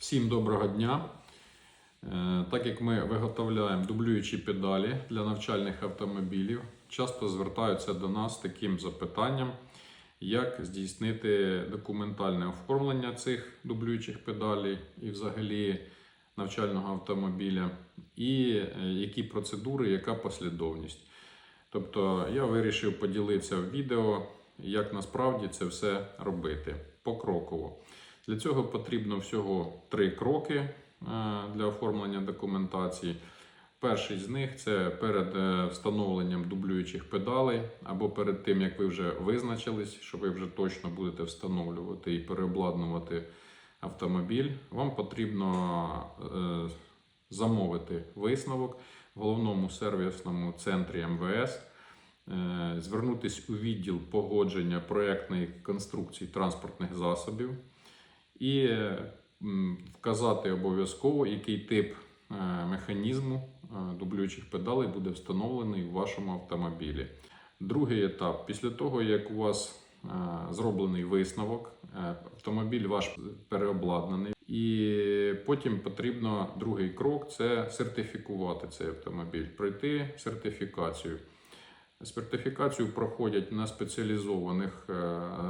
Всім доброго дня! Е, Так як ми виготовляємо дублюючі педалі для навчальних автомобілів, часто звертаються до нас таким запитанням, як здійснити документальне оформлення цих дублюючих педалей і взагалі навчального автомобіля, і е, які процедури, яка послідовність. Тобто я вирішив поділитися в відео, як насправді це все робити покроково. Для цього потрібно всього три кроки е, для оформлення документації. Перший з них це перед е, встановленням дублюючих педалей, або перед тим, як ви вже визначились, що ви вже точно будете встановлювати і переобладнувати автомобіль. Вам потрібно е, замовити висновок в головному сервісному центрі МВС. Звернутись у відділ погодження проектної конструкції транспортних засобів і вказати обов'язково, який тип е, механізму е, дублюючих педалей буде встановлений у вашому автомобілі. Другий етап: після того, як у вас е, зроблений висновок, автомобіль ваш переобладнаний, і потім потрібно другий крок це сертифікувати цей автомобіль, пройти сертифікацію. Сертифікацію проходять на спеціалізованих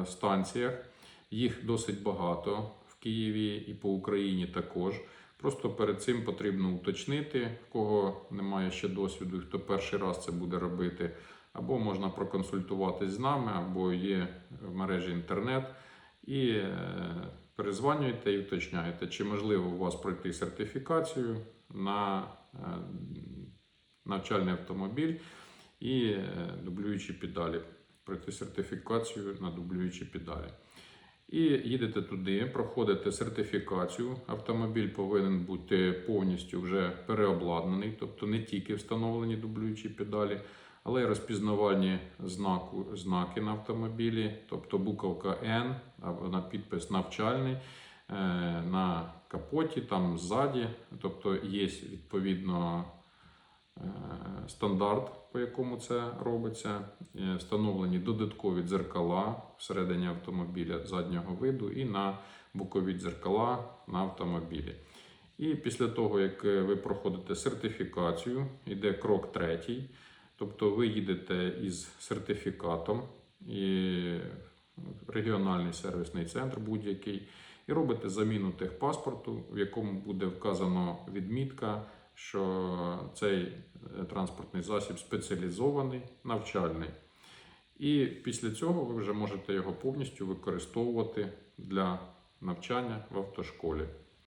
станціях. Їх досить багато Києві і по Україні також. Просто перед цим потрібно уточнити, в кого немає ще досвіду, хто перший раз це буде робити. Або можна проконсультуватись з нами, або є в мережі інтернет. І е, перезванюєте і уточняєте, чи можливо у вас пройти сертифікацію на е, навчальний автомобіль і е, дублюючі педалі. Пройти сертифікацію на дублюючі педалі. І їдете туди, проходите сертифікацію. Автомобіль повинен бути повністю вже переобладнаний, тобто не тільки встановлені дублюючі педалі, але й розпізнавальні знаку, знаки на автомобілі, тобто буковка N або на підпис навчальний. е, На капоті, там ззаді, тобто є відповідно е, стандарт, по якому це робиться. Е, Встановлені додаткові дзеркала всередині автомобіля заднього виду і на бокові дзеркала на автомобілі. І після того, як е, ви проходите сертифікацію, йде крок третій. Тобто ви їдете із сертифікатом і регіональний сервісний центр будь-який, і робите заміну техпаспорту, в якому буде вказано відмітка, що цей транспортний засіб спеціалізований, навчальний. І після цього ви вже можете його повністю використовувати для навчання в автошколі.